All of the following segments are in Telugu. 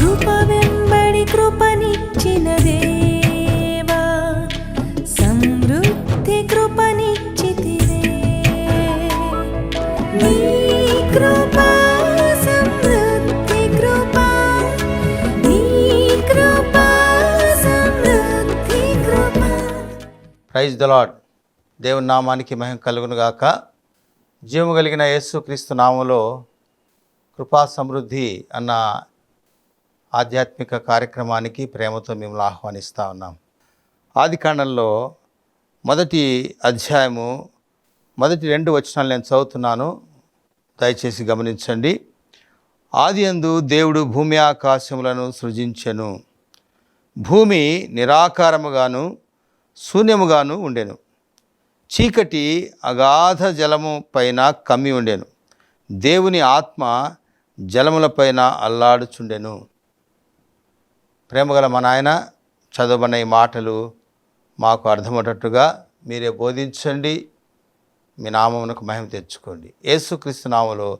కృప వెంబడి కృపనిచ్చిన దేవా సమృద్ధి కృపనిచ్చితివే. నీ కృప సమృద్ధి కృప. నీ కృప సమృద్ధి కృప. ప్రైజ్ ద లాడ్ దేవుని నామానికి మహిమ కలుగును గాక. జీవము కలిగిన యేసు క్రీస్తు నామంలో కృపా సమృద్ధి అన్న ఆధ్యాత్మిక కార్యక్రమానికి ప్రేమతో మిమ్మల్ని ఆహ్వానిస్తూ ఉన్నాం. ఆదికాండంలో మొదటి అధ్యాయము మొదటి రెండు వచనాలు నేను చదువుతున్నాను. దయచేసి గమనించండి. ఆది అందు దేవుడు భూమి ఆకాశములను సృజించెను. భూమి నిరాకారముగాను శూన్యముగాను ఉండెను. చీకటి అగాధ జలము పైన కమ్మి ఉండెను. దేవుని ఆత్మ జలములపైన అల్లాడుచుండెను. ప్రేమగల మా నాయన చదవబడిన ఈ మాటలు మాకు అర్థమయ్యేటట్టుగా మీరే బోధించండి. మీ నామమునకు మహిమ తెచ్చుకోండి. యేసుక్రీస్తు నామలో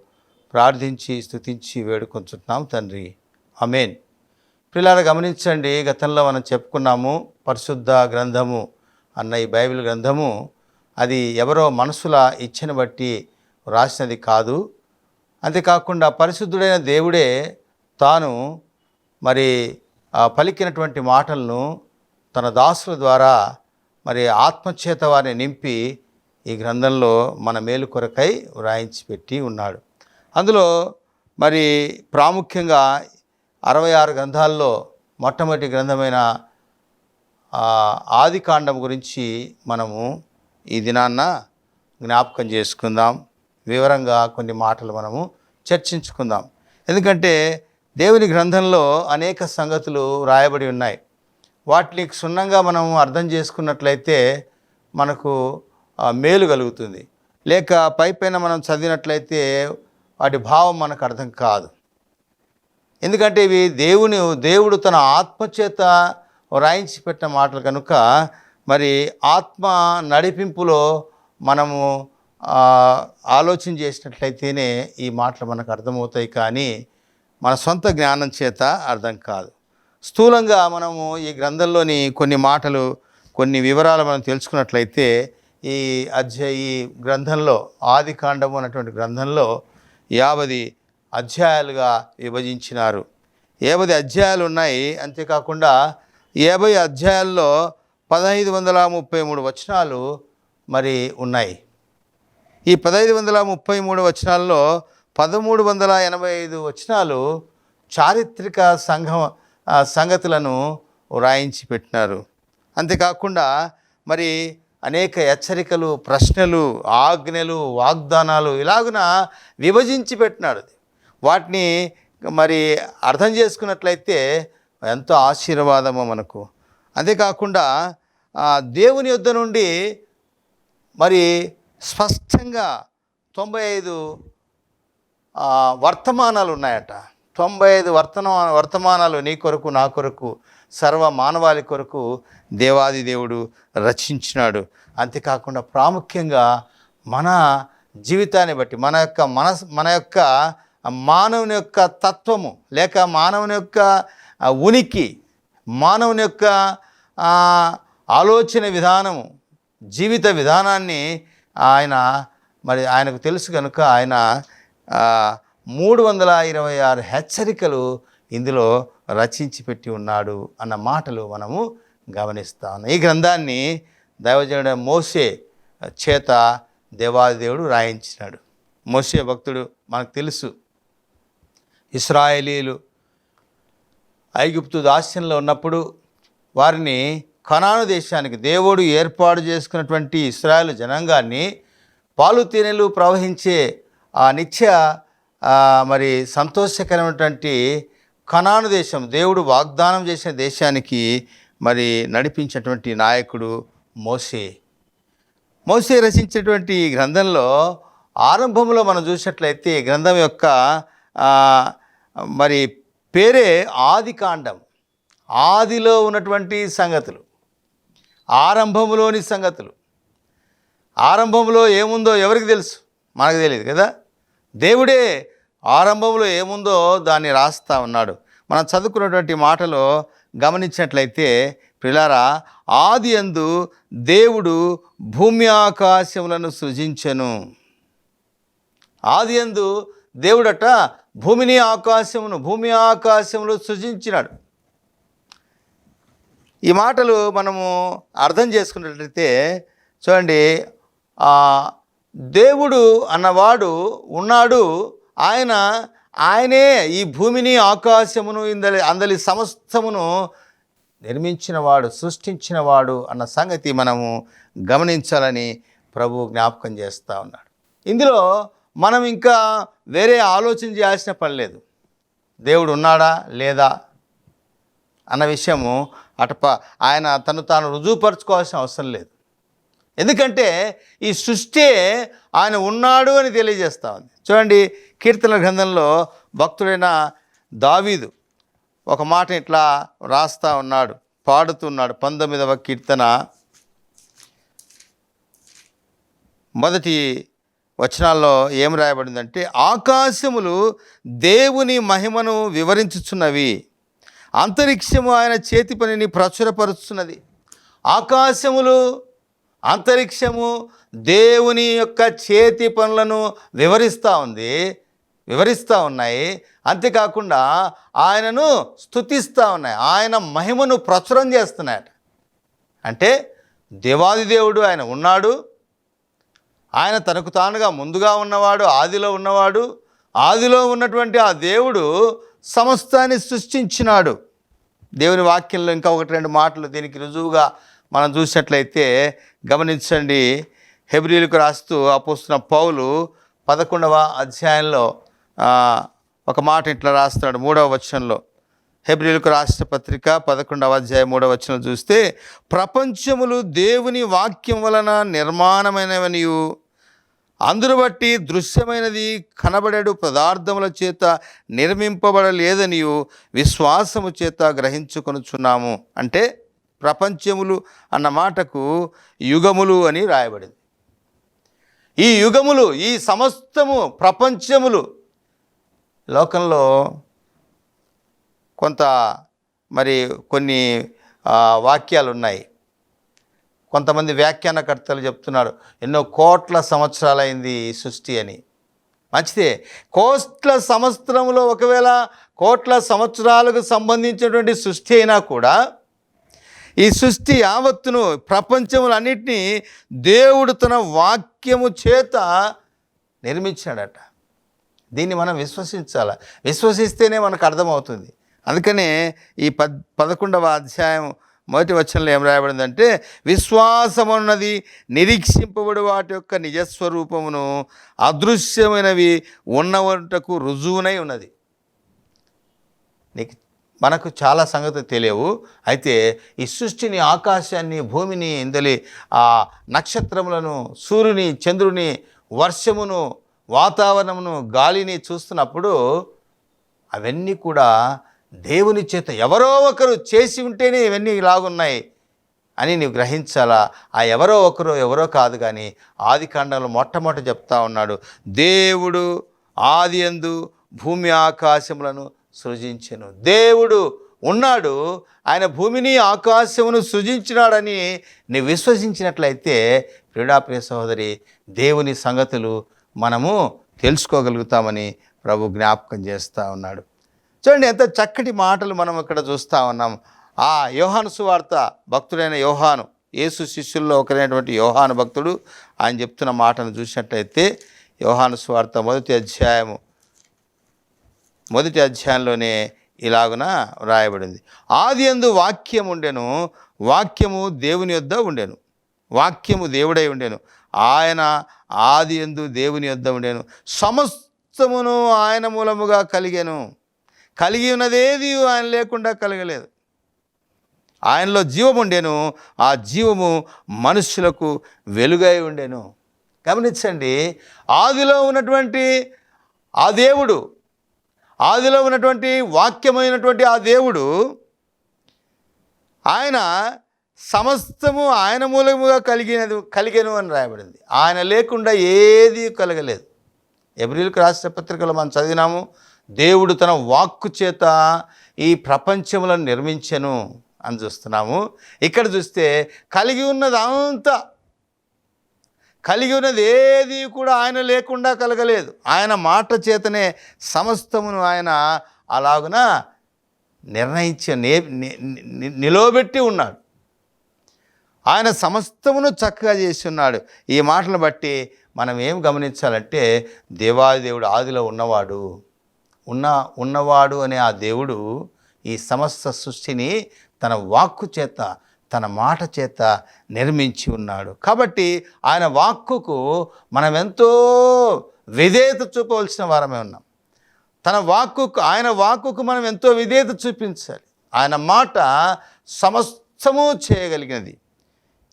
ప్రార్థించి స్తుతించి వేడుకొంచుతున్నాం తండ్రి. అమేన్ పిల్లలు గమనించండి గతంలో మనం చెప్పుకున్నాము పరిశుద్ధ గ్రంథము అన్న ఈ బైబిల్ గ్రంథము అది ఎవరో మనసుల ఇచ్చని బట్టి రాసినది కాదు. అంతేకాకుండా పరిశుద్ధుడైన దేవుడే తాను మరి పలికినటువంటి మాటలను తన దాసుల ద్వారా మరి ఆత్మచేత వారిని నింపి ఈ గ్రంథంలో మన మేలు కొరకై వ్రాయించి పెట్టి ఉన్నాడు. అందులో మరి ప్రాముఖ్యంగా అరవై ఆరు గ్రంథాల్లో మొట్టమొదటి గ్రంథమైన ఆది కాండం గురించి మనము ఈ దినాన్న జ్ఞాపకం చేసుకుందాం. వివరంగా కొన్ని మాటలు మనము చర్చించుకుందాం. ఎందుకంటే దేవుని గ్రంథంలో అనేక సంగతులు రాయబడి ఉన్నాయి. వాటిని క్షుణ్ణంగా మనం అర్థం చేసుకున్నట్లయితే మనకు మేలు కలుగుతుంది. లేక పైపైన మనం చదివినట్లయితే వాటి భావం మనకు అర్థం కాదు. ఎందుకంటే ఇవి దేవుని దేవుడు తన ఆత్మచేత వ్రాయించి పెట్టిన మాటలు కనుక మరి ఆత్మ నడిపింపులో మనము ఆలోచన చేసినట్లయితేనే ఈ మాటలు మనకు అర్థమవుతాయి. కానీ మన సొంత జ్ఞానం చేత అర్థం కాదు. స్థూలంగా మనము ఈ గ్రంథంలోని కొన్ని మాటలు కొన్ని వివరాలు మనం తెలుసుకున్నట్లయితే ఈ అధ్యాయ ఈ గ్రంథంలో ఆది కాండము అన్నటువంటి గ్రంథంలో యాభై అధ్యాయాలుగా విభజించినారు. యాభై అధ్యాయాలు ఉన్నాయి. అంతేకాకుండా యాభై అధ్యాయాల్లో పదహైదు వందల ముప్పై మూడు వచనాలు మరి ఉన్నాయి. ఈ పదహైదు వందల ముప్పై మూడు వచనాల్లో పదమూడు వందల ఎనభై ఐదు వచనాలు చారిత్రక సంఘం సంగతులను వ్రాయించి పెట్టినారు. అంతేకాకుండా మరి అనేక హెచ్చరికలు ప్రశ్నలు ఆజ్ఞలు వాగ్దానాలు ఇలాగున విభజించి పెట్టినాడు వాటిని మరి అర్థం చేసుకున్నట్లయితే ఎంతో ఆశీర్వాదము మనకు. అంతేకాకుండా దేవుని యొద్ద నుండి మరి స్పష్టంగా తొంభై ఐదు వర్తమానాలు ఉన్నాయట. తొంభై ఐదు వర్తమా వర్తమానాలు నీ కొరకు నా కొరకు సర్వ మానవాళి కొరకు దేవాది దేవుడు రచించినాడు. అంతేకాకుండా ప్రాముఖ్యంగా మన జీవితాన్ని బట్టి మన యొక్క మనస్ మన యొక్క మానవుని యొక్క తత్వము లేక మానవుని యొక్క ఉనికి మానవుని యొక్క ఆలోచన విధానము జీవిత విధానాన్ని ఆయన మరి ఆయనకు తెలుసు కనుక ఆయన మూడు వందల ఇరవై ఆరు హెచ్చరికలు ఇందులో రచించి పెట్టి ఉన్నాడు అన్న మాటలు మనము గమనిస్తాము ఈ గ్రంథాన్ని దైవజనుడు మోసే చేత దేవాదేవుడు రాయించినాడు. మోసే భక్తుడు మనకు తెలుసు. ఇస్రాయేలీలు ఐగుప్తు దాస్యంలో ఉన్నప్పుడు వారిని కనాను దేశానికి దేవుడు ఏర్పాటు చేసుకున్నటువంటి ఇస్రాయేల్ జనాంగాన్ని పాలు తేనెలు ప్రవహించే ఆ నిత్య మరి సంతోషకరమైనటువంటి కనాను దేశం దేవుడు వాగ్దానం చేసిన దేశానికి మరి నడిపించినటువంటి నాయకుడు మోసే. మోసే రచించినటువంటి ఈ గ్రంథంలో ఆరంభంలో మనం చూసినట్లయితే గ్రంథం యొక్క మరి పేరే ఆది కాండం ఆదిలో ఉన్నటువంటి సంగతులు ఆరంభంలోని సంగతులు. ఆరంభంలో ఏముందో ఎవరికి తెలుసు? మనకు తెలియదు కదా? దేవుడే ఆరంభంలో ఏముందో దాన్ని రాస్తా ఉన్నాడు. మనం చదువుకున్నటువంటి మాటలో గమనించినట్లయితే ప్రిలారా ఆది అందు దేవుడు భూమి ఆకాశములను సృజించెను. ఆది అందు దేవుడట భూమిని ఆకాశమును భూమి ఆకాశములు సృజించినాడు. ఈ మాటలు మనము అర్థం చేసుకున్నట్లయితే చూడండి ఆ, దేవుడు అన్నవాడు ఉన్నాడు. ఆయన ఆయనే ఈ భూమిని ఆకాశమును ఇందలి అందలి సమస్తమును నిర్మించినవాడు సృష్టించినవాడు అన్న సంగతి మనము గమనించాలని ప్రభు జ్ఞాపకం చేస్తూ ఉన్నాడు. ఇందులో మనం ఇంకా వేరే ఆలోచన చేయాల్సిన పని లేదు. దేవుడు ఉన్నాడా? లేదా? అన్న విషయము అటప ఆయన తను తాను రుజువుపరచుకోవాల్సిన అవసరం లేదు. ఎందుకంటే ఈ సృష్టి ఆయన ఉన్నాడు అని తెలియజేస్తా ఉంది. చూడండి కీర్తన గ్రంథంలో భక్తుడైన దావీదు ఒక మాట ఇట్లా రాస్తా ఉన్నాడు పాడుతున్నాడు పంతొమ్మిదవ కీర్తన మొదటి వచనాల్లో ఏం రాయబడిందంటే ఆకాశములు దేవుని మహిమను వివరించుచున్నవి అంతరిక్షము ఆయన చేతి పనిని ప్రచురపరుచున్నది. ఆకాశములు అంతరిక్షము దేవుని యొక్క చేతి పనులను వివరిస్తూ ఉంది వివరిస్తూ ఉన్నాయి. అంతేకాకుండా ఆయనను స్తుతిస్తూ ఉన్నాయి ఆయన మహిమను ప్రచురం చేస్తున్నాయట. అంటే దేవాది దేవుడు ఆయన ఉన్నాడు ఆయన తనకు తానుగా ముందుగా ఉన్నవాడు ఆదిలో ఉన్నవాడు ఆదిలో ఉన్నటువంటి ఆ దేవుడు సమస్తాన్ని సృష్టించినాడు. దేవుని వాక్యంలో ఇంకా ఒకటి రెండు మాటలు దీనికి రుజువుగా మనం చూసినట్లయితే గమనించండి హెబ్రిలకు రాస్తూ అపోస్తున్న పౌలు పదకొండవ అధ్యాయంలో ఒక మాట ఇట్లా రాస్తున్నాడు మూడవ వచనంలో. హెబ్రిలకు రాష్ట్ర పత్రిక పదకొండవ అధ్యాయం మూడవ వచనం చూస్తే ప్రపంచములు దేవుని వాక్యం వలన నిర్మాణమైనవనియు. అందును బట్టి దృశ్యమైనది కనబడేడు పదార్థముల చేత నిర్మింపబడలేదనియు. విశ్వాసము చేత గ్రహించుకొనుచున్నాము. అంటే ప్రపంచములు అన్న మాటకు యుగములు అని రాయబడింది. ఈ యుగములు ఈ సమస్తము ప్రపంచములు లోకంలో కొంత మరి కొన్ని వాక్యాలు ఉన్నాయి కొంతమంది వ్యాఖ్యానకర్తలు చెప్తున్నారు ఎన్నో కోట్ల సంవత్సరాలైంది సృష్టి అని. మంచిదే. కోట్ల సంవత్సరంలో ఒకవేళ కోట్ల సంవత్సరాలకు సంబంధించినటువంటి సృష్టి అయినా కూడా ఈ సృష్టి యావత్తును ప్రపంచములన్నిటినీ దేవుడు తన వాక్యము చేత నిర్మించాడట దీన్ని మనం విశ్వసించాలి. విశ్వసిస్తేనే మనకు అర్థమవుతుంది. అందుకనే ఈ పద్ పదకొండవ అధ్యాయం మొదటి వచనంలో ఏం రాయబడిందంటే విశ్వాసమున్నది నిరీక్షింపబడి వాటి యొక్క నిజస్వరూపమును అదృశ్యమైనవి ఉన్నవంటకు రుజువునై ఉన్నది. నీకు మనకు చాలా సంగతి తెలియవు. అయితే ఈ సృష్టిని ఆకాశాన్ని భూమిని ఇందలి ఆ నక్షత్రములను సూర్యుని చంద్రుని వర్షమును వాతావరణమును గాలిని చూస్తున్నప్పుడు అవన్నీ కూడా దేవుని చేత ఎవరో ఒకరు చేసి ఉంటేనే ఇవన్నీ ఇలాగున్నాయి అని నీవు గ్రహించాలా? ఆ ఎవరో ఒకరు ఎవరో కాదు కానీ ఆది కాండంలో మొట్టమొదటి చెప్తా ఉన్నాడు. దేవుడు ఆది ఎందు భూమి ఆకాశములను సృజించెను. దేవుడు ఉన్నాడు ఆయన భూమిని ఆకాశమును సృజించినాడని నీ విశ్వసించినట్లయితే ప్రియుడాప్రియ సహోదరి దేవుని సంగతులు మనము తెలుసుకోగలుగుతామని ప్రభు జ్ఞాపకం చేస్తూ ఉన్నాడు. చూడండి ఎంత చక్కటి మాటలు మనం ఇక్కడ చూస్తూ ఉన్నాం. ఆ యోహాను సువార్త భక్తుడైన యోహాను యేసు శిష్యుల్లో ఒకరైనటువంటి యోహాను భక్తుడు ఆయన చెప్తున్న మాటను చూసినట్లయితే యోహాను సువార్త మొదటి అధ్యాయము మొదటి అధ్యాయంలోనే ఇలాగున వ్రాయబడింది. ఆది ఎందు వాక్యం ఉండెను వాక్యము దేవుని యొద్ద ఉండెను వాక్యము దేవుడై ఉండెను. ఆయన ఆది ఎందు దేవుని యొద్ద ఉండెను. సమస్తమును ఆయన మూలముగా కలిగాను. కలిగి ఉన్నదేది ఆయన లేకుండా కలగలేదు. ఆయనలో జీవం ఉండేను ఆ జీవము మనుషులకు వెలుగై ఉండెను. గమనించండి ఆదిలో ఉన్నటువంటి ఆ దేవుడు ఆదిలో ఉన్నటువంటి వాక్యమైనటువంటి ఆ దేవుడు ఆయన సమస్తము ఆయన మూలముగా కలిగినది కలిగను అని రాయబడింది. ఆయన లేకుండా ఏది కలగలేదు. ఎబ్రిల్కి రాష్ట్ర పత్రికలో మనం చదివినాము దేవుడు తన వాక్కు చేత ఈ ప్రపంచములను నిర్మించెను అని చూస్తున్నాము. ఇక్కడ చూస్తే కలిగి ఉన్నదంతా కలిగి ఉన్నది ఏది కూడా ఆయన లేకుండా కలగలేదు. ఆయన మాట చేతనే సమస్తమును ఆయన అలాగున నిర్ణయించ నే ని- నిలవబెట్టి ఉన్నాడు. ఆయన సమస్తమును చక్కగా చేసి ఉన్నాడు. ఈ మాటలు బట్టి మనం ఏం గమనించాలంటే దేవాది దేవుడు ఆదిలో ఉన్నవాడు ఉన్న ఉన్నవాడు అనే ఆ దేవుడు ఈ సమస్త సృష్టిని తన వాక్కు చేత తన మాట చేత నిర్మించి ఉన్నాడు. కాబట్టి ఆయన వాక్కుకు మనం ఎంతో విధేయత చూపవలసిన వారమే ఉన్నాం. తన వాక్కుకు ఆయన వాక్కుకు మనం ఎంతో విధేయత చూపించాలి. ఆయన మాట సమస్తము చేయగలిగినది.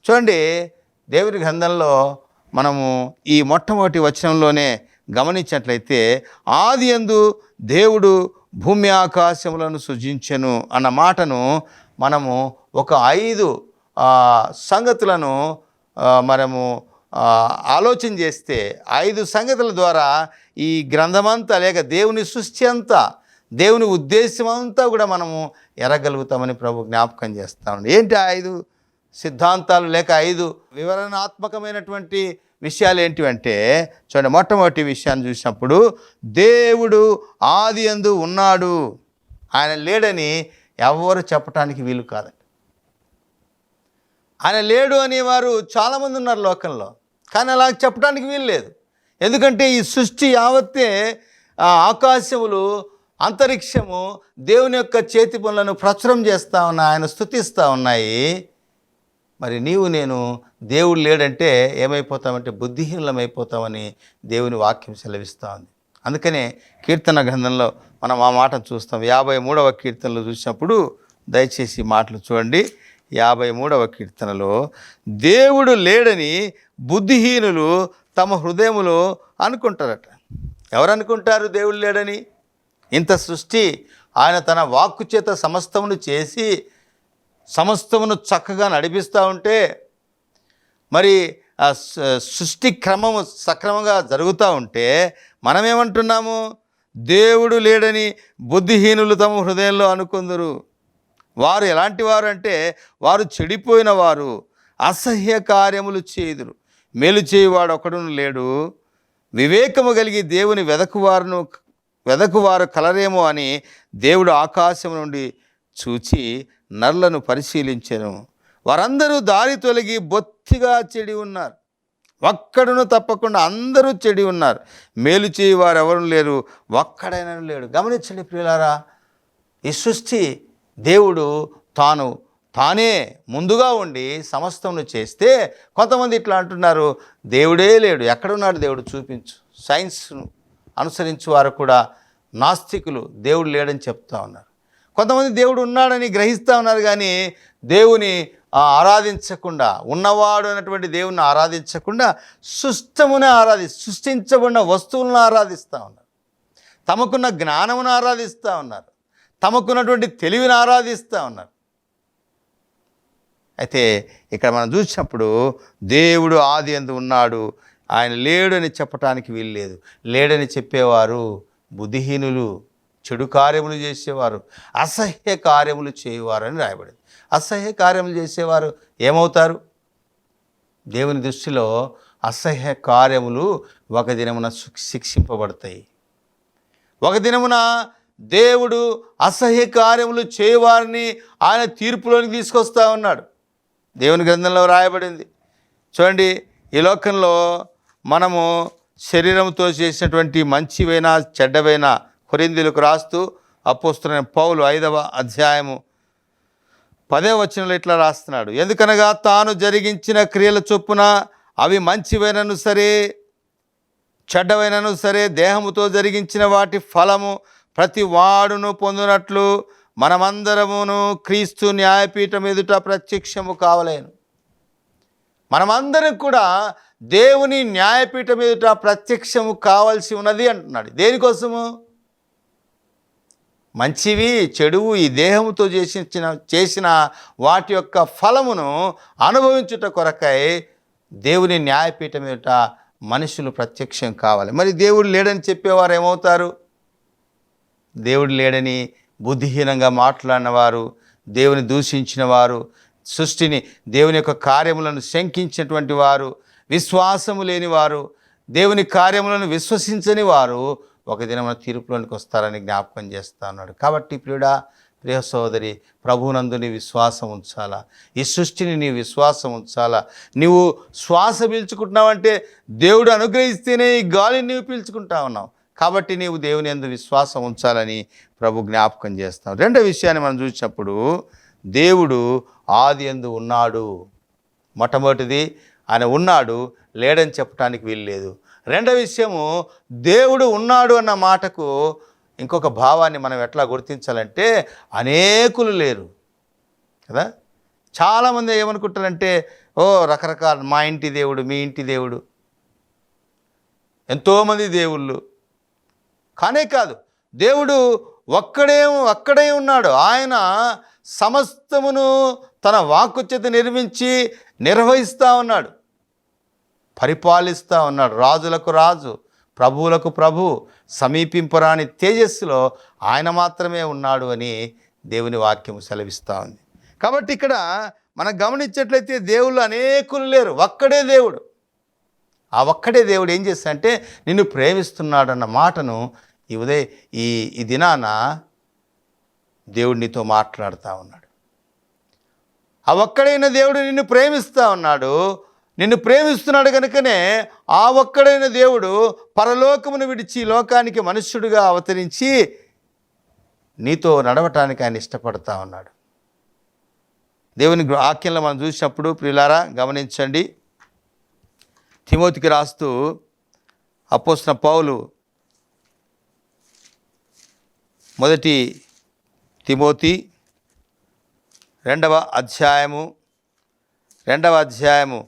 చూడండి దేవుని గ్రంథంలో మనము ఈ మొట్టమొదటి వచనంలోనే గమనించినట్లయితే ఆది ఎందు దేవుడు భూమి ఆకాశములను సృజించెను అన్న మాటను మనము ఒక ఐదు సంగతులను మనము ఆలోచన చేస్తే ఐదు సంగతుల ద్వారా ఈ గ్రంథమంతా లేక దేవుని సృష్టి అంతా దేవుని ఉద్దేశం అంతా కూడా మనము ఎరగలుగుతామని ప్రభు జ్ఞాపకం చేస్తామండి ఏంటి ఆ ఐదు సిద్ధాంతాలు లేక ఐదు వివరణాత్మకమైనటువంటి విషయాలు ఏంటివంటే చూడండి మొట్టమొదటి విషయాన్ని చూసినప్పుడు దేవుడు ఆది అందు ఉన్నాడు. ఆయన లేడని ఎవరు చెప్పటానికి వీలు కాదు. ఆయన లేడు అనేవారు చాలామంది ఉన్నారు లోకంలో. కానీ అలా చెప్పడానికి వీలు లేదు. ఎందుకంటే ఈ సృష్టి యావత్తే ఆకాశములు అంతరిక్షము దేవుని యొక్క చేతి పనులను ప్రచురం చేస్తూ ఉన్నాయి ఆయన స్థుతిస్తూ ఉన్నాయి. మరి నీవు నేను దేవుడు లేడంటే ఏమైపోతామంటే బుద్ధిహీనమైపోతామని దేవుని వాక్యం సెలవిస్తూ ఉంది. అందుకనే కీర్తన గ్రంథంలో మనం ఆ మాటను చూస్తాం. యాభై మూడవ కీర్తనలో చూసినప్పుడు దయచేసి మాటలు చూడండి. యాభై మూడవ కీర్తనలో దేవుడు లేడని బుద్ధిహీనులు తమ హృదయములో అనుకుంటారట. ఎవరు అనుకుంటారు దేవుడు లేడని? ఇంత సృష్టి ఆయన తన వాక్కు చేత సమస్తమును చేసి సమస్తమును చక్కగా నడిపిస్తూ ఉంటే మరి ఆ స- సృష్టి క్రమము సక్రమంగా జరుగుతూ ఉంటే మనమేమంటున్నాము? దేవుడు లేడని బుద్ధిహీనులు తమ హృదయంలో అనుకుందరు. వారు ఎలాంటి వారు అంటే వారు చెడిపోయిన వారు అసహ్య కార్యములు చేయుదురు మేలు చేయువాడు ఒకడును లేడు. వివేకము కలిగి దేవుని వెదకువారును వెదకువారు కలరేమో అని దేవుడు ఆకాశం నుండి చూచి నర్లను పరిశీలించను. వారందరూ దారి తొలగి బొత్తిగా చెడి ఉన్నారు. ఒక్కడును తప్పకుండా అందరూ చెడి ఉన్నారు. మేలు చేయవారు ఎవరు లేరు? ఒక్కడైనా లేడు. గమనించండి ప్రియులారా ఈ సృష్టి దేవుడు తాను తానే ముందుగా ఉండి సమస్తమును చేస్తే కొంతమంది ఇట్లా అంటున్నారు దేవుడే లేడు ఎక్కడున్నాడు దేవుడు చూపించు సైన్స్ను అనుసరించి వారు కూడా నాస్తికులు దేవుడు లేడని చెప్తా ఉన్నారు. కొంతమంది దేవుడు ఉన్నాడని గ్రహిస్తూ ఉన్నారు కానీ దేవుని ఆరాధించకుండా ఉన్నవాడు అన్నటువంటి దేవుని ఆరాధించకుండా సుష్టమునే ఆరాధి సృష్టించబడిన వస్తువులను ఆరాధిస్తూ ఉన్నారు. తమకున్న జ్ఞానమును ఆరాధిస్తూ ఉన్నారు. తమకున్నటువంటి తెలివిని ఆరాధిస్తూ ఉన్నారు. అయితే ఇక్కడ మనం చూసినప్పుడు దేవుడు ఆది ఎందు ఉన్నాడు. ఆయన లేడని చెప్పటానికి వీల్లేదు లేడని చెప్పేవారు బుద్ధిహీనులు చెడు కార్యములు చేసేవారు అసహ్య కార్యములు చేయవారు అని రాయబడింది. అసహ్య కార్యములు చేసేవారు ఏమవుతారు? దేవుని దృష్టిలో అసహ్య కార్యములు ఒక దినమున శిక్ష- శిక్షింపబడతాయి. ఒక దినమున దేవుడు అసహ్య కార్యములు చేయవారిని ఆయన తీర్పులోనికి తీసుకొస్తా ఉన్నాడు. దేవుని గ్రంథంలో రాయబడింది. చూడండి ఈ లోకంలో మనము శరీరంతో చేసినటువంటి మంచివైన చెడ్డవైన కొరిందులకు రాస్తూ అపోస్తున్న పౌలు ఐదవ అధ్యాయము పదే వచనంలో ఇట్లా రాస్తున్నాడు. ఎందుకనగా తాను జరిగించిన క్రియల చొప్పున అవి మంచివైనను సరే చెడ్డవైనను సరే దేహముతో జరిగించిన వాటి ఫలము ప్రతి వాడును పొందినట్లు మనమందరమును క్రీస్తు న్యాయపీఠం ఎదుట ప్రత్యక్షము కావలేను. మనమందరం కూడా దేవుని న్యాయపీఠం ఎదుట ప్రత్యక్షము కావాల్సి ఉన్నది అంటున్నాడు. దేనికోసము? మంచివి చెడువు ఈ దేహముతో చేసిన చేసిన వాటి యొక్క ఫలమును అనుభవించుట కొరకై దేవుని న్యాయపీఠం ఎదుట మనుషులు ప్రత్యక్షం కావాలి. మరి దేవుడు లేడని చెప్పేవారు ఏమవుతారు? దేవుడు లేడని బుద్ధిహీనంగా మాట్లాడిన వారు దేవుని దూషించిన వారు సృష్టిని దేవుని యొక్క కార్యములను శంకించినటువంటి వారు విశ్వాసము లేని వారు దేవుని కార్యములను విశ్వసించని వారు ఒక దినమున తీర్పులోనికి వస్తారని జ్ఞాపకం చేస్తా ఉన్నాడు. కాబట్టి ప్రియుడా ప్రియ సోదరి ప్రభునందు నీ విశ్వాసం ఉంచాలా? ఈ సృష్టిని నీ విశ్వాసం ఉంచాలా? నీవు శ్వాస పీల్చుకుంటున్నావంటే దేవుడు అనుగ్రహిస్తేనే ఈ గాలిని నీవు పీల్చుకుంటా ఉన్నావు. కాబట్టి నీవు దేవుని ఎందు విశ్వాసం ఉంచాలని ప్రభు జ్ఞాపకం చేస్తాం రెండో విషయాన్ని మనం చూసినప్పుడు దేవుడు ఆది ఎందు ఉన్నాడు. మొట్టమొదటిది ఆయన ఉన్నాడు లేడని చెప్పడానికి వీల్లేదు. రెండో విషయము దేవుడు ఉన్నాడు అన్న మాటకు ఇంకొక భావాన్ని మనం ఎట్లా గుర్తించాలంటే అనేకులు లేరు. కదా? చాలామంది ఏమనుకుంటారంటే ఓ రకరకాల మా ఇంటి దేవుడు మీ ఇంటి దేవుడు ఎంతోమంది దేవుళ్ళు కానే కాదు దేవుడు ఒక్కడే ఒక్కడే ఉన్నాడు. ఆయన సమస్తమును తన వాక్కు చేత నిర్మించి నిర్వహిస్తూ ఉన్నాడు. పరిపాలిస్తూ ఉన్నాడు. రాజులకు రాజు ప్రభువులకు ప్రభు సమీపింపరాని తేజస్సులో ఆయన మాత్రమే ఉన్నాడు అని దేవుని వాక్యం సెలవిస్తూ ఉంది. కాబట్టి ఇక్కడ మనం గమనించేట్లయితే దేవుళ్ళు అనేకులు లేరు. ఒక్కడే దేవుడు. ఆ ఒక్కడే దేవుడు ఏం చేస్తాడంటే నిన్ను ప్రేమిస్తున్నాడన్న మాటను ఈ ఉదయ ఈ ఈ దినాన దేవుడు నీతో మాట్లాడుతూ ఉన్నాడు. ఆ ఒక్కడైన దేవుడు నిన్ను ప్రేమిస్తూ ఉన్నాడు. నిన్ను ప్రేమిస్తున్నాడు కనుకనే ఆ ఒక్కడైన దేవుడు పరలోకమును విడిచి లోకానికి మనుష్యుడిగా అవతరించి నీతో నడవటానికి ఆయన ఇష్టపడతా ఉన్నాడు. దేవుని వాక్యంలో మనం చూసినప్పుడు ప్రియులారా గమనించండి. తిమోతికి రాస్తూ అపోసిన పౌలు మొదటి తిమోతి రెండవ అధ్యాయము రెండవ అధ్యాయము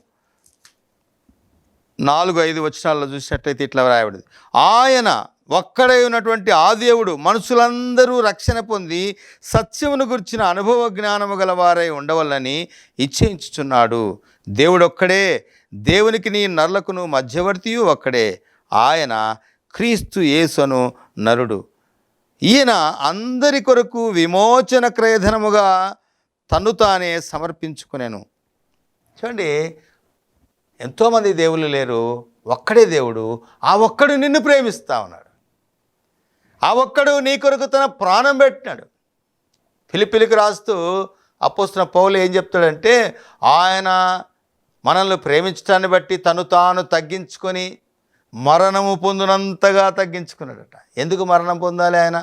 నాలుగు ఐదు వచనాల్లో చూసినట్లయితే ఇట్లా రాయబడింది ఆయన ఒక్కడై ఉన్నటువంటి ఆ దేవుడు మనుషులందరూ రక్షణ పొంది సత్యమును గురించిన అనుభవ జ్ఞానము గలవారై ఉండవల్లని ఇచ్ఛయించుచున్నాడు దేవుడు ఒక్కడే దేవునికి నీ నరులకును మధ్యవర్తియు ఒక్కడే. ఆయన క్రీస్తు యేసును నరుడు. ఈయన అందరి కొరకు విమోచన క్రయధనముగా తను తానే సమర్పించుకునేను. చూడండి ఎంతోమంది దేవుళ్ళు లేరు. ఒక్కడే దేవుడు. ఆ ఒక్కడు నిన్ను ప్రేమిస్తా ఉన్నాడు. ఆ ఒక్కడు నీ కొరకు తన ప్రాణం పెట్టినాడు. పిలిపిలికి రాస్తూ అపోస్తున్న పౌలు ఏం చెప్తాడంటే ఆయన మనల్ని ప్రేమించడాన్ని బట్టి తను తాను తగ్గించుకొని మరణము పొందినంతగా తగ్గించుకున్నాడట ఎందుకు మరణం పొందాలి ఆయన?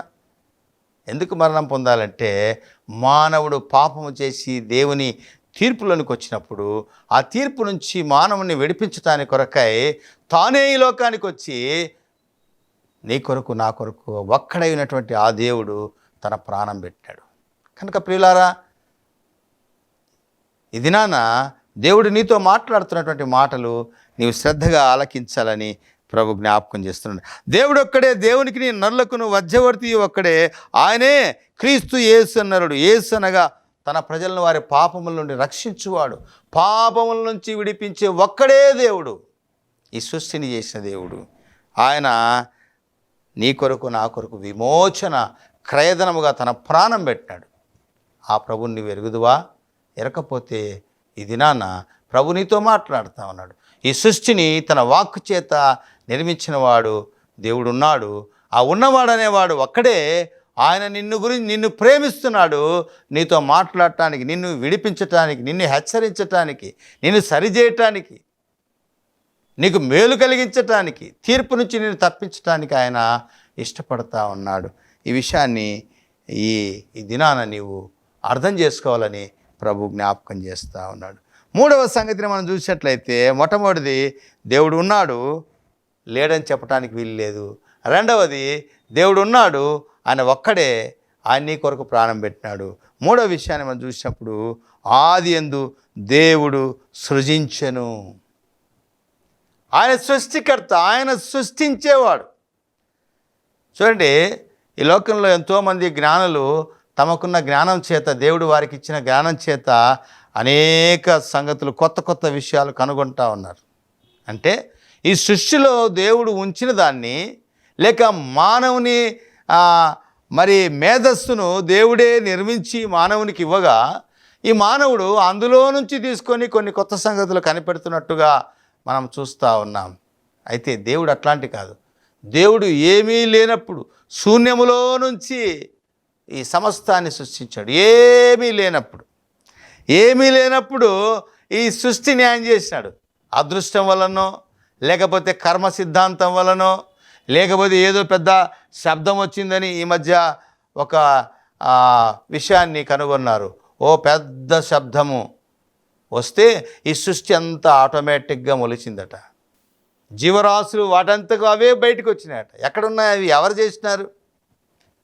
ఎందుకు మరణం పొందాలంటే మానవుడు పాపము చేసి దేవుని తీర్పులోనికి వచ్చినప్పుడు ఆ తీర్పు నుంచి మానవుని విడిపించటానికి కొరకై తానే ఈ లోకానికి వచ్చి నీ కొరకు నా కొరకు ఒక్కడైనటువంటి ఆ దేవుడు తన ప్రాణం పెట్టాడు. కనుక ప్రియులారా ఇది నాన్న దేవుడు నీతో మాట్లాడుతున్నటువంటి మాటలు నీవు శ్రద్ధగా ఆలకించాలని ప్రభు జ్ఞాపకం చేస్తున్నాడు. దేవుడు ఒక్కడే దేవునికి నీ నరులకును మధ్యవర్తి ఒక్కడే. ఆయనే క్రీస్తు యేసు నరుడు యేసు అనగా తన ప్రజలను వారి పాపముల నుండి రక్షించువాడు. పాపముల నుంచి విడిపించే ఒక్కడే దేవుడు. ఈ సృష్టిని చేసిన దేవుడు. ఆయన నీ కొరకు నా కొరకు విమోచన క్రయధనముగా తన ప్రాణం పెట్టినాడు ఆ ప్రభుని వెరుగుదువా ఎరుగుదువా? ఎరకపోతే ఈ దినాన ప్రభు నీతో మాట్లాడుతూ ఉన్నాడు. ఈ సృష్టిని తన వాక్కు చేత నిర్మించినవాడు దేవుడున్నాడు. దేవుడు ఉన్నాడు ఆ ఉన్నవాడు అనేవాడు ఒక్కడే ఆయన నిన్ను గురించి నిన్ను ప్రేమిస్తున్నాడు. నీతో మాట్లాడటానికి నిన్ను విడిపించటానికి నిన్ను హెచ్చరించటానికి నిన్ను సరిచేయటానికి నీకు మేలు కలిగించటానికి తీర్పు నుంచి నేను తప్పించటానికి ఆయన ఇష్టపడతా ఉన్నాడు. ఈ విషయాన్ని ఈ ఈ దినాన నీవు అర్థం చేసుకోవాలని ప్రభు జ్ఞాపకం చేస్తూ ఉన్నాడు. మూడవ సంగతిని మనం చూసినట్లయితే మొట్టమొదటిది దేవుడు ఉన్నాడు. లేడని చెప్పడానికి వీలు లేదు. రెండవది దేవుడు ఉన్నాడు ఆయన ఒక్కడే ఆయన నీ కొరకు ప్రాణం పెట్టినాడు. మూడో విషయాన్ని మనం చూసినప్పుడు ఆది ఎందు దేవుడు సృజించెను. ఆయన సృష్టికర్త ఆయన సృష్టించేవాడు. చూడండి ఈ లోకంలో ఎంతోమంది జ్ఞానులు తమకున్న జ్ఞానం చేత దేవుడు వారికి ఇచ్చిన జ్ఞానం చేత అనేక సంగతులు కొత్త కొత్త విషయాలు కనుగొంటా ఉన్నారు. అంటే ఈ సృష్టిలో దేవుడు ఉంచిన దాన్ని లేక మానవుని మరి మేధస్సును దేవుడే నిర్మించి మానవునికి ఇవ్వగా ఈ మానవుడు అందులో నుంచి తీసుకొని కొన్ని కొత్త సంగతులు కనిపెడుతున్నట్టుగా మనం చూస్తూ ఉన్నాం. అయితే దేవుడు అట్లాంటి కాదు. దేవుడు ఏమీ లేనప్పుడు శూన్యములో నుంచి ఈ సమస్తాన్ని సృష్టించాడు. ఏమీ లేనప్పుడు. ఏమీ లేనప్పుడు ఈ సృష్టి న్యాయం చేసినాడు. అదృష్టం వలనో లేకపోతే కర్మ సిద్ధాంతం వలనో లేకపోతే ఏదో పెద్ద శబ్దం వచ్చిందని ఈ మధ్య ఒక విషయాన్ని కనుగొన్నారు. ఓ పెద్ద శబ్దము వస్తే ఈ సృష్టి అంతా ఆటోమేటిక్గా మొలిచిందట. జీవరాశులు వాటంతకు అవే బయటకు వచ్చినాయట. ఎక్కడున్నాయి అవి? ఎవరు చేసినారు?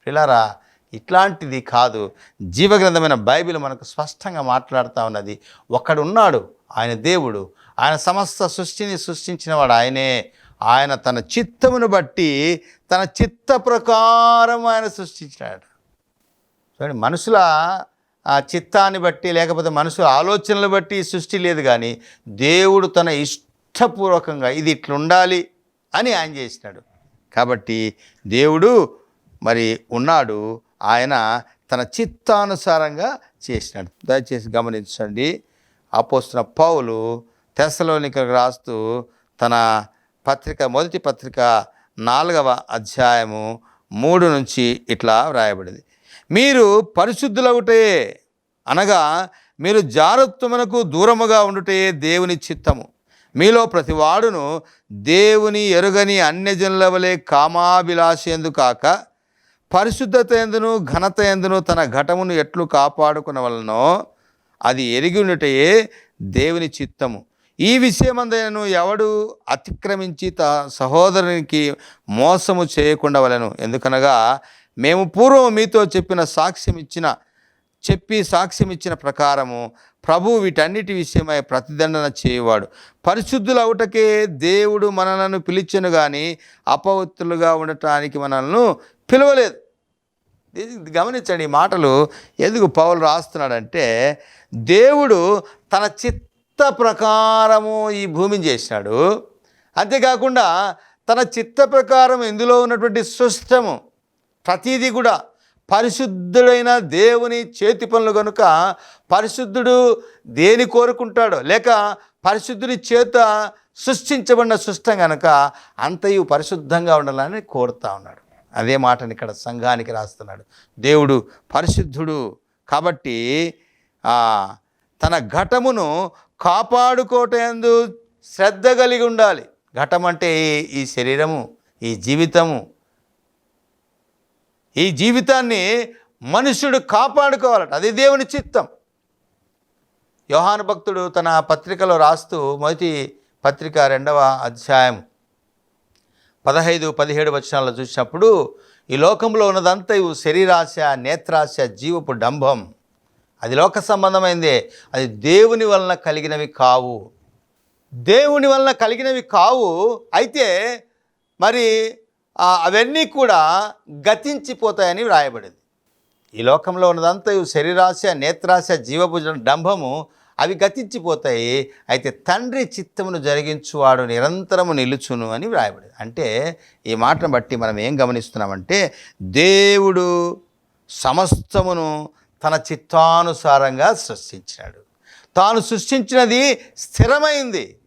పిల్లరా ఇట్లాంటిది కాదు. జీవగ్రంథమైన బైబిల్ మనకు స్పష్టంగా మాట్లాడుతూ ఉన్నది. ఒక్కడున్నాడు ఆయన దేవుడు. ఆయన సమస్త సృష్టిని సృష్టించినవాడు. ఆయనే ఆయన తన చిత్తమును బట్టి తన చిత్త ప్రకారం ఆయన సృష్టించినాడు చూడండి మనుషుల ఆ చిత్తాన్ని బట్టి లేకపోతే మనుషుల ఆలోచనలు బట్టి సృష్టి లేదు కానీ దేవుడు తన ఇష్టపూర్వకంగా ఇది ఇట్లుండాలి అని ఆయన చేసినాడు. కాబట్టి దేవుడు మరి ఉన్నాడు ఆయన తన చిత్తానుసారంగా చేసినాడు. దయచేసి గమనించండి. అపోస్తున్న పౌలు తెసలోనికలకు రాస్తూ తన పత్రిక మొదటి పత్రిక నాలుగవ అధ్యాయము మూడు నుంచి ఇట్లా వ్రాయబడింది. మీరు పరిశుద్ధులవుటే అనగా మీరు జారత్వమునకు దూరముగా ఉండుటే దేవుని చిత్తము. మీలో ప్రతివాడును దేవుని ఎరుగని అన్యజనుల వలె కామాభిలాషేందు కాక పరిశుద్ధత ఎందును ఘనత ఎందును తన ఘటమును ఎట్లు కాపాడుకున్న వలనో అది ఎరిగి ఉండటయే దేవుని చిత్తము. ఈ విషయమందైనను ఎవడు అతిక్రమించి త సహోదరునికి మోసము చేయకుండా వలెను. ఎందుకనగా మేము పూర్వం మీతో చెప్పిన సాక్ష్యం ఇచ్చిన చెప్పి సాక్ష్యం ఇచ్చిన ప్రకారము ప్రభు వీటన్నిటి విషయమై ప్రతిదండన చేయవాడు. పరిశుద్ధులు అవుటకే దేవుడు మనలను పిలిచెను కానీ అపవిత్రులుగా ఉండటానికి మనల్ని పిలవలేదు. గమనించండి ఈ మాటలు ఎందుకు పౌలు రాస్తున్నాడంటే దేవుడు తన చిత్త చిత్త ప్రకారము ఈ భూమిని చేసినాడు. అంతేకాకుండా తన చిత్త ప్రకారం ఇందులో ఉన్నటువంటి సృష్టము ప్రతిదీ కూడా పరిశుద్ధుడైన దేవుని చేతి పనులు కనుక పరిశుద్ధుడు దేని కోరుకుంటాడో లేక పరిశుద్ధుని చేత సృష్టించబడిన సృష్టం కనుక అంతయు పరిశుద్ధంగా ఉండాలని కోరుతా ఉన్నాడు. అదే మాటని ఇక్కడ సంఘానికి రాస్తున్నాడు. దేవుడు పరిశుద్ధుడు కాబట్టి తన ఘటమును కాపాడుకోటందు శ్రద్ధ కలిగి ఉండాలి. ఘటం అంటే ఈ- శరీరము ఈ జీవితము. ఈ జీవితాన్ని మనుషుడు కాపాడుకోవాలట. అది దేవుని చిత్తం. యోహాను భక్తుడు తన పత్రికలో రాస్తూ మొదటి పత్రిక రెండవ అధ్యాయం పదహైదు పదిహేడు వచనాల్లో చూసినప్పుడు ఈ లోకంలో ఉన్నదంతా ఇవి శరీరాశ నేత్రాశ జీవపు డంభం. అది లోక సంబంధమైందే. అది దేవుని వలన కలిగినవి కావు. దేవుని వలన కలిగినవి కావు. అయితే మరి అవన్నీ కూడా గతించిపోతాయని వ్రాయబడింది. ఈ లోకంలో ఉన్నదంతా శరీరాశ నేత్రాశ జీవపు డంభము అవి గతించిపోతాయి. అయితే తండ్రి చిత్తమును జరిగించువాడు నిరంతరము నిలుచును అని వ్రాయబడింది. అంటే ఈ మాటను బట్టి మనం ఏం గమనిస్తున్నామంటే దేవుడు సమస్తమును తన చిత్తానుసారంగా సృష్టించినాడు. తాను సృష్టించినది స్థిరమైంది.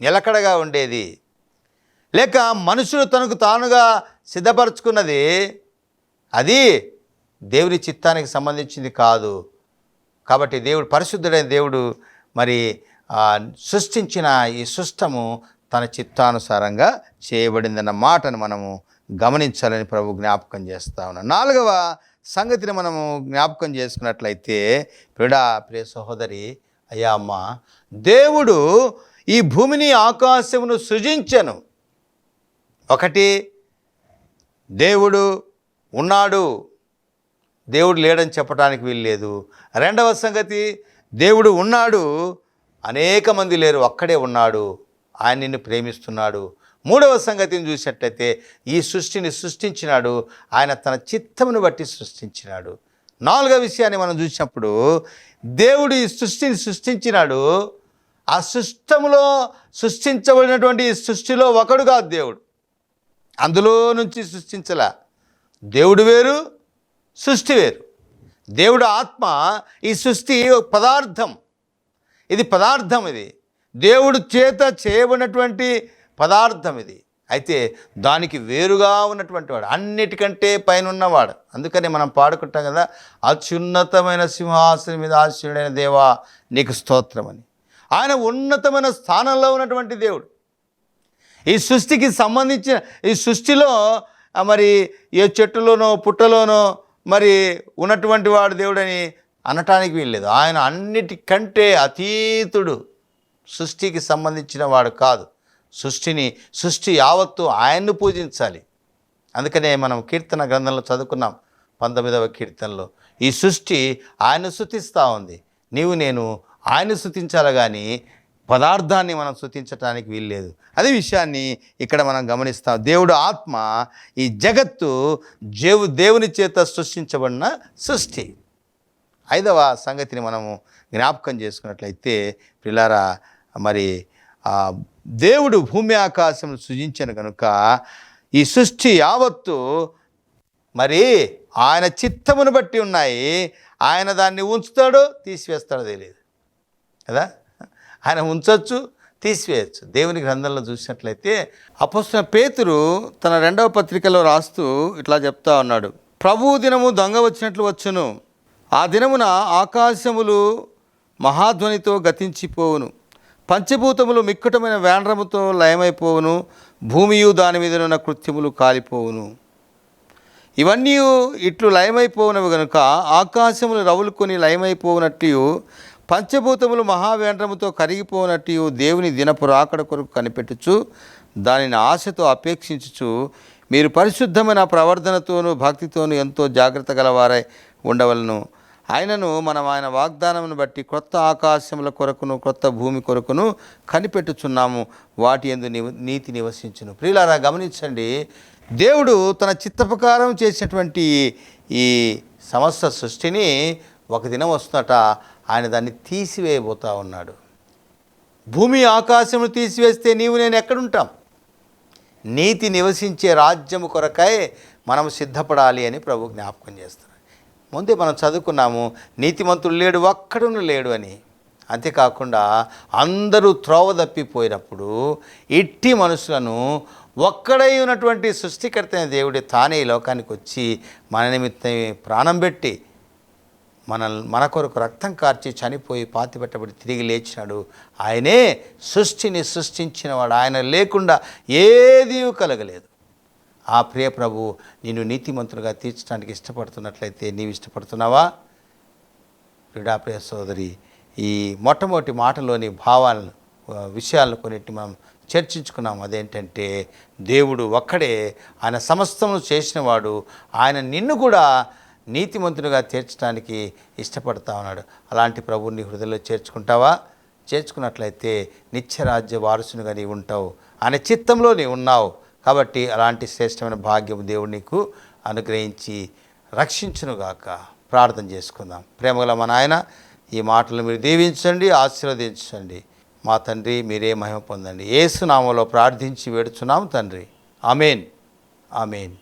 నిలకడగా ఉండేది. లేక మనుషులు తనకు తానుగా సిద్ధపరచుకున్నది అది దేవుని చిత్తానికి సంబంధించింది కాదు. కాబట్టి దేవుడు పరిశుద్ధుడైన దేవుడు మరి సృష్టించిన ఈ సృష్టము తన చిత్తానుసారంగా చేయబడిందన్న మాటను మనము గమనించాలని ప్రభు జ్ఞాపకం చేస్తా ఉన్నాం. నాలుగవ సంగతిని మనము జ్ఞాపకం చేసుకున్నట్లయితే ప్రిడా ప్రియ సహోదరి అయ్యా అమ్మ దేవుడు ఈ భూమిని ఆకాశమును సృజించను. ఒకటి దేవుడు ఉన్నాడు. దేవుడు లేడని చెప్పడానికి వీల్లేదు. రెండవ సంగతి దేవుడు ఉన్నాడు. అనేక మంది లేరు ఒక్కడే ఉన్నాడు. ఆయన నిన్ను ప్రేమిస్తున్నాడు. మూడవ సంగతిని చూసినట్లయితే ఈ సృష్టిని సృష్టించినాడు ఆయన తన చిత్తమును బట్టి సృష్టించినాడు. నాలుగవ విషయాన్ని మనం చూసినప్పుడు దేవుడు ఈ సృష్టిని సృష్టించినాడు. ఆ సృష్టములో సృష్టించబడినటువంటి ఈ సృష్టిలో ఒకడు కాదు దేవుడు. అందులో నుంచి సృష్టించలా. దేవుడు వేరు సృష్టి వేరు. దేవుడు ఆత్మ ఈ సృష్టి ఒక పదార్థం. ఇది పదార్థం ఇది. దేవుడు చేత చేయబడినటువంటి పదార్థం ఇది. అయితే దానికి వేరుగా ఉన్నటువంటి వాడు అన్నిటికంటే పైన ఉన్నవాడు అందుకని మనం పాడుకుంటాం కదా అత్యున్నతమైన సింహాసనం మీద ఆశ్చర్యుడైన దేవా నీకు స్తోత్రం అని ఆయన ఉన్నతమైన స్థానంలో ఉన్నటువంటి దేవుడు. ఈ సృష్టికి సంబంధించిన ఈ సృష్టిలో మరి ఏ చెట్టులోనో పుట్టలోనో మరి ఉన్నటువంటి వాడు దేవుడని అనటానికి వీల్లేదు. ఆయన అన్నిటికంటే అతీతుడు. సృష్టికి సంబంధించిన వాడు కాదు. సృష్టిని సృష్టి యావత్తు ఆయన్ను పూజించాలి. అందుకనే మనం కీర్తన గ్రంథంలో చదువుకున్నాం పంతొమ్మిదవ కీర్తనలో. ఈ సృష్టి ఆయన శృతిస్తూ ఉంది. నీవు నేను ఆయన శృతించాలి కానీ పదార్థాన్ని మనం శృతించడానికి వీల్లేదు. అదే విషయాన్ని ఇక్కడ మనం గమనిస్తాం. దేవుడు ఆత్మ ఈ జగత్తు జేవు దేవుని చేత సృష్టించబడిన సృష్టి. ఐదవ సంగతిని మనము జ్ఞాపకం చేసుకున్నట్లయితే పిల్లారా మరి దేవుడు భూమి ఆకాశం సృజించను కనుక ఈ సృష్టి యావత్తు మరి ఆయన చిత్తమును బట్టి ఉన్నాయి. ఆయన దాన్ని ఉంచుతాడో తీసివేస్తాడో తెలియదు. కదా? ఆయన ఉంచవచ్చు తీసివేయచ్చు. దేవుని గ్రంథంలో చూసినట్లయితే అపస్తున్న పేతురు తన రెండవ పత్రికలో రాస్తూ ఇట్లా చెప్తా ఉన్నాడు. ప్రభు దినము దొంగ వచ్చినట్లు వచ్చును. ఆ దినమున ఆకాశములు మహాధ్వనితో గతించిపోవును. పంచభూతములు మిక్కుటమైన వేండ్రముతో లయమైపోవును భూమియు దాని మీద ఉన్న కృత్యములు కాలిపోవును. ఇవన్నీ ఇట్లు లయమైపోవునవి గనుక ఆకాశములు రవులుకొని లయమైపోవునట్లు పంచభూతములు మహావేంద్రముతో కరిగిపోనట్టు దేవుని దినపు రాకడ కొరకు కనిపెట్టుచు దానిని ఆశతో అపేక్షించుచు మీరు పరిశుద్ధమైన ప్రవర్ధనతోనూ భక్తితోనూ ఎంతో జాగ్రత్త గలవారై ఉండవలను. ఆయనను మనం ఆయన వాగ్దానమును బట్టి క్రొత్త ఆకాశముల కొరకును క్రొత్త భూమి కొరకును కనిపెట్టుచున్నాము. వాటి ఎందు నీతి నివసించును. ప్రియులారా గమనించండి. దేవుడు తన చిత్త ప్రకారం చేసినటువంటి ఈ సమస్త సృష్టిని ఒక దినం వస్తుందట ఆయన దాన్ని తీసివేయబోతా ఉన్నాడు. భూమి ఆకాశములు తీసివేస్తే నీవు నేను ఎక్కడుంటాం? నీతి నివసించే రాజ్యము కొరకై మనం సిద్ధపడాలి అని ప్రభు జ్ఞాపకం చేస్తున్నాడు ముందే మనం చదువుకున్నాము నీతిమంతుడు లేడు ఒక్కడును లేడు అని. అంతేకాకుండా అందరూ త్రోవ తప్పిపోయినప్పుడు ఇట్టి మనుషులను ఒక్కడై ఉన్నటువంటి సృష్టికర్త దేవుడే తానే ఈ లోకానికి వచ్చి మన నిమిత్తం ప్రాణం పెట్టి మన మన కొరకు రక్తం కార్చి చనిపోయి పాతి పెట్టబడి తిరిగి లేచినాడు. ఆయనే సృష్టిని సృష్టించినవాడు. ఆయన లేకుండా ఏదీ కలగలేదు. ఆ ప్రియ ప్రభు నిన్ను నీతిమంతులుగా తీర్చడానికి ఇష్టపడుతున్నట్లయితే నీవు ఇష్టపడుతున్నావా? క్రీడా ప్రియ సోదరి ఈ మొట్టమొదటి మాటలోని భావాలను విషయాలను కొన్నిటి మనం చర్చించుకున్నాం. అదేంటంటే దేవుడు ఒక్కడే ఆయన సమస్తము చేసినవాడు ఆయన నిన్ను కూడా నీతిమంతునిగా చేర్చడానికి ఇష్టపడతా ఉన్నాడు. అలాంటి ప్రభువుని హృదయలో హృదయంలో చేర్చుకుంటావా? చేర్చుకున్నట్లయితే నిత్యరాజ్య వారసునిగా నీవు ఉంటావు. ఆయన చిత్తంలో నీవు ఉన్నావు. కాబట్టి అలాంటి శ్రేష్టమైన భాగ్యం దేవుడు నీకు అనుగ్రహించి రక్షించునుగాక. ప్రార్థన చేసుకుందాం. ప్రేమగల మా నాయన ఈ మాటలు మీరు దీవించండి ఆశీర్వదించండి. మా తండ్రి మీరే మహిమ పొందండి. ఏసునామంలో ప్రార్థించి వేడుచున్నాం తండ్రి. Amen amen.